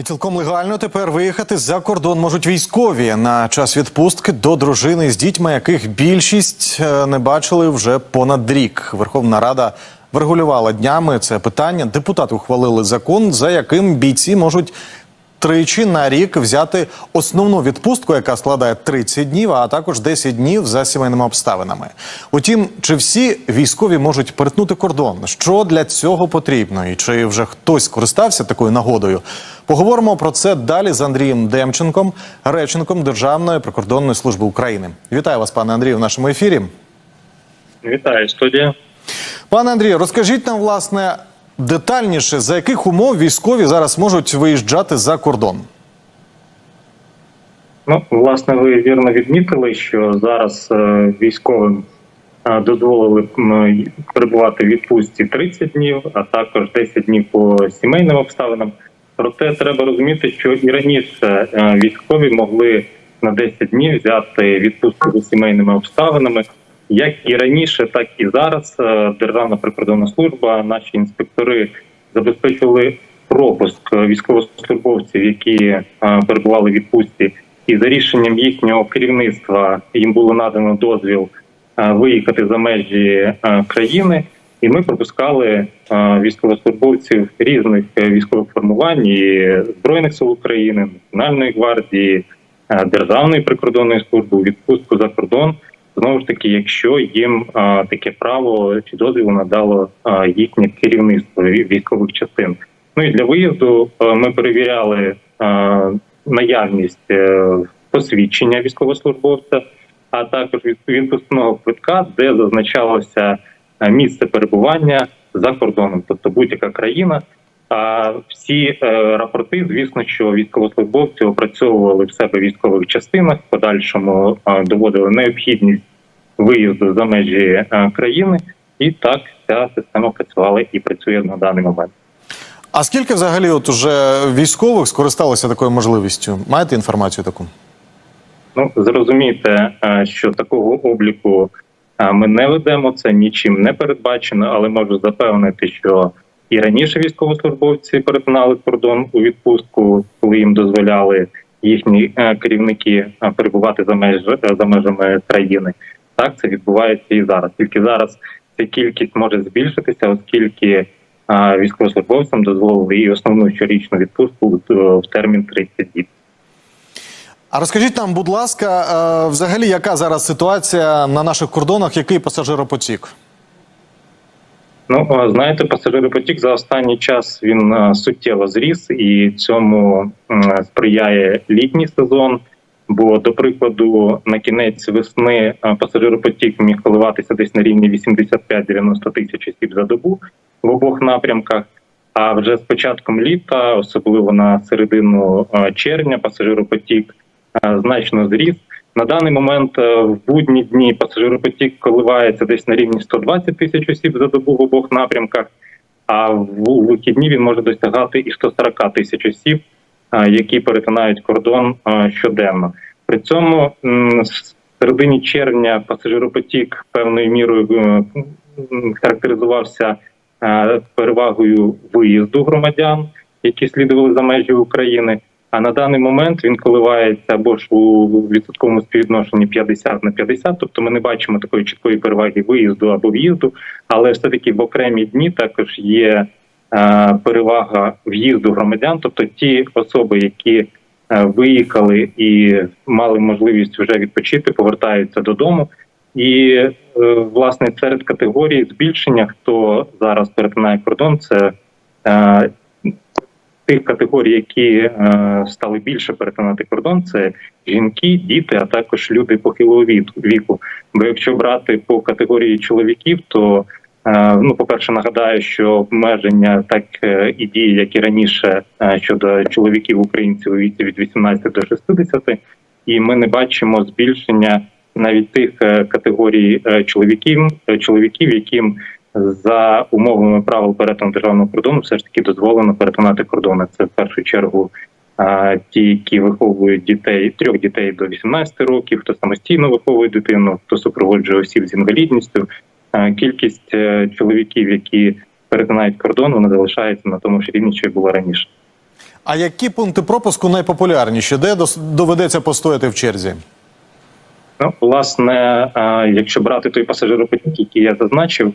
І цілком легально тепер виїхати за кордон можуть військові на час відпустки до дружини з дітьми, яких більшість е, не бачили вже понад рік. Верховна Рада врегулювала днями це питання. Депутати ухвалили закон, за яким бійці можуть тричі на рік взяти основну відпустку, яка складає 30 днів, а також 10 днів за сімейними обставинами. Утім, чи всі військові можуть перетнути кордон? Що для цього потрібно? І чи вже хтось користався такою нагодою? Поговоримо про це далі з Андрієм Демченком, реченком Державної прикордонної служби України. Вітаю вас, пане Андрію, в нашому ефірі. Вітаю, студія. Пане Андрію, розкажіть нам, власне, детальніше, за яких умов військові зараз можуть виїжджати за кордон? Ну, власне, ви вірно відмітили, що зараз е, військовим е, дозволили перебувати в відпустці 30 днів, а також 10 днів по сімейним обставинам. Проте треба розуміти, що і раніше е, військові могли на 10 днів взяти відпустку за сімейними обставинами. Як і раніше, так і зараз е, Державна прикордонна служба, наші інспектори забезпечували пропуск військовослужбовців, які е, перебували в відпустці, і за рішенням їхнього керівництва їм було надано дозвіл е, виїхати за межі країни. І ми пропускали військовослужбовців різних військових формувань і збройних сил України, Національної гвардії, Державної прикордонної служби відпустку за кордон. Знову ж таки, якщо їм а, таке право чи дозвіл надало а, їхнє керівництво вій- військових частин. Ну і для виїзду а, ми перевіряли а, наявність е, посвідчення військовослужбовця, а також від- відпускного квитка, де зазначалося місце перебування за кордоном, тобто будь-яка країна. А всі е, рапорти, звісно, що військовослужбовці опрацьовували в себе військових частинах, подальшому е, доводили необхідність виїзду за межі е, країни, і так ця система працювала і працює на даний момент. А скільки взагалі от уже військових скористалися такою можливістю? Маєте інформацію таку? Ну зрозумійте, е, що такого обліку е, ми не ведемо. Це нічим не передбачено, але можу запевнити, що і раніше військовослужбовці перетинали кордон у відпустку, коли їм дозволяли їхні керівники перебувати за меж за межами країни. Так це відбувається і зараз. Тільки зараз ця кількість може збільшитися, оскільки е, військовослужбовцям дозволили і основну щорічну відпустку е, в термін 30 діб. А розкажіть нам, будь ласка, е, взагалі, яка зараз ситуація на наших кордонах, який пасажиропотік? Ну знаєте, пасажиропотік за останній час він суттєво зріс, і цьому сприяє літній сезон. Бо, до прикладу, на кінець весни пасажиропотік міг коливатися десь на рівні 85-90 тисяч осіб за добу в обох напрямках. А вже з початком літа, особливо на середину червня, пасажиропотік значно зріс. На даний момент е, в будні дні пасажиропотік коливається десь на рівні 120 тисяч осіб за добу в обох напрямках, а в вихідні він може досягати і 140 тисяч осіб, е, які перетинають кордон щоденно. При цьому в середині червня пасажиропотік певною мірою е, характеризувався е, перевагою виїзду громадян, які слідували за межі України. А на даний момент він коливається або ж у відсотковому співвідношенні 50 на 50, тобто ми не бачимо такої чіткої переваги виїзду або в'їзду, але все таки в окремі дні також є перевага в'їзду громадян, тобто ті особи, які е, виїхали і мали можливість вже відпочити, повертаються додому. І е, власне серед категорій збільшення, хто зараз перетинає кордон, це е, тих категорій, які е, стали більше перетинати кордон, це жінки, діти, а також люди похилого віку. Бо якщо брати по категорії чоловіків, то е, ну, по перше, нагадаю, що обмеження так е, і діє, як і раніше е, щодо чоловіків українців у віці від 18 до 60, і ми не бачимо збільшення навіть тих е, категорій е, чоловіків, е, чоловіків, яким за умовами правил перетину державного кордону все ж таки дозволено перетинати кордони. Це в першу чергу ті, які виховують дітей трьох дітей до 18 років, хто самостійно виховує дитину, хто супроводжує осіб з інвалідністю. А, Кількість е, чоловіків, які перетинають кордон, вона залишається на тому ж рівні, що й було раніше. А які пункти пропуску найпопулярніші? Де доведеться постояти в черзі? Ну, власне, е, якщо брати той пасажиропотік, який я зазначив,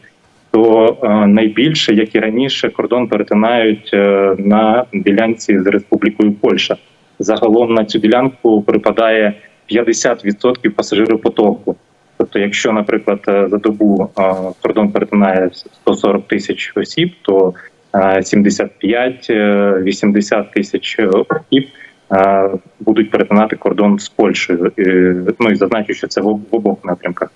то е, найбільше, як і раніше, кордон перетинають е, на ділянці з Республікою Польща. Загалом на цю ділянку припадає 50% пасажиропотоку. Тобто, якщо, наприклад, е, за добу е, кордон перетинає 140 тисяч осіб, то е, 75-80 тисяч осіб е, будуть перетинати кордон з Польщею. Е, Ну і зазначу, що це в обох напрямках.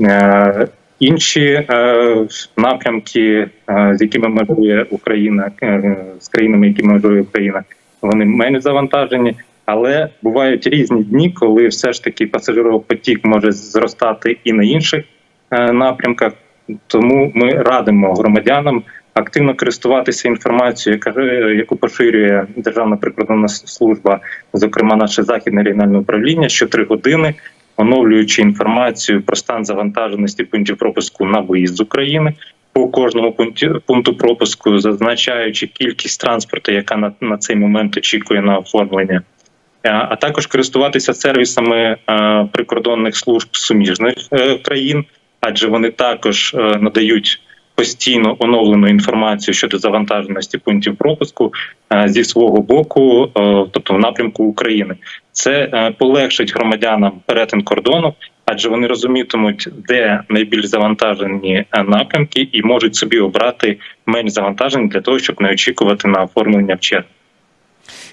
Е, Інші е, напрямки, е, з якими межує Україна, е, з країнами, які межує Україна, вони менш завантажені. Але бувають різні дні, коли все ж таки пасажиропотік може зростати і на інших е, напрямках. Тому ми радимо громадянам активно користуватися інформацією, е, яку поширює Державна прикордонна служба, зокрема наше західне регіональне управління, що три години оновлюючи інформацію про стан завантаженості пунктів пропуску на виїзд з України. По кожному пункті пункту пропуску, зазначаючи кількість транспорту, яка на, на цей момент очікує на оформлення, а також користуватися сервісами е, прикордонних служб суміжних е, країн, адже вони також е, надають постійно оновлену інформацію щодо завантаженості пунктів пропуску е, зі свого боку, е, тобто в напрямку України. Це е, полегшить громадянам перетин кордону, адже вони розумітимуть, де найбільш завантажені е, напрямки, і можуть собі обрати менш завантажені для того, щоб не очікувати на оформлення в чергу.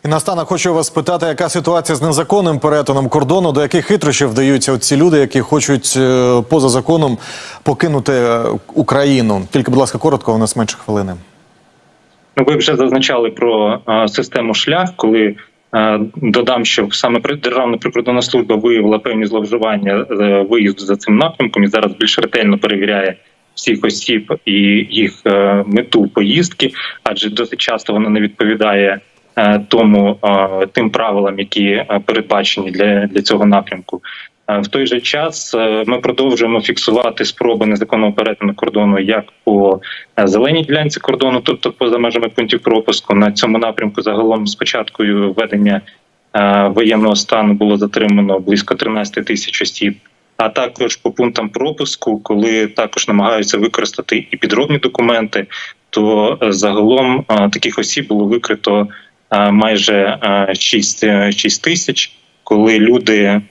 І наостанок хочу вас спитати, яка ситуація з незаконним перетином кордону, до яких хитрощів вдаються ці люди, які хочуть е, поза законом покинути е, Україну. Тільки, будь ласка, коротко, у нас менше хвилини. Ну, ви вже зазначали про е, систему шлях, коли додам, що саме Державна прикордонна служба виявила певні зловживання виїзду за цим напрямком і зараз більш ретельно перевіряє всіх осіб і їх мету поїздки, адже досить часто вона не відповідає тому е, тим правилам, які е, передбачені для, для цього напрямку. Е, В той же час е, ми продовжуємо фіксувати спроби незаконного перетину кордону як по е, зеленій ділянці кордону, тобто поза межами пунктів пропуску. На цьому напрямку загалом з початку введення е, воєнного стану було затримано близько 13 тисяч осіб. А також по пунктам пропуску, коли також намагаються використати і підробні документи, то е, загалом е, таких осіб було викрито е, майже е, 6, е, 6 тисяч, коли люди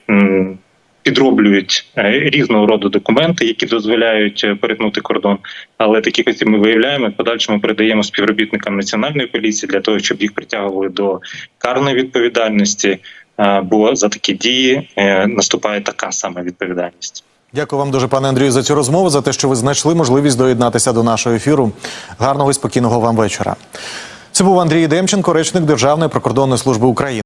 підроблюють е, різного роду документи, які дозволяють е, перетнути кордон. Але таких осіб ми виявляємо в подальшому передаємо співробітникам національної поліції для того, щоб їх притягували до карної відповідальності. е, Бо за такі дії е, наступає така сама відповідальність. Дякую вам дуже, пане Андрію, за цю розмову, за те, що ви знайшли можливість доєднатися до нашого ефіру. Гарного і спокійного вам вечора. Це був Андрій Демченко, речник Державної прикордонної служби України.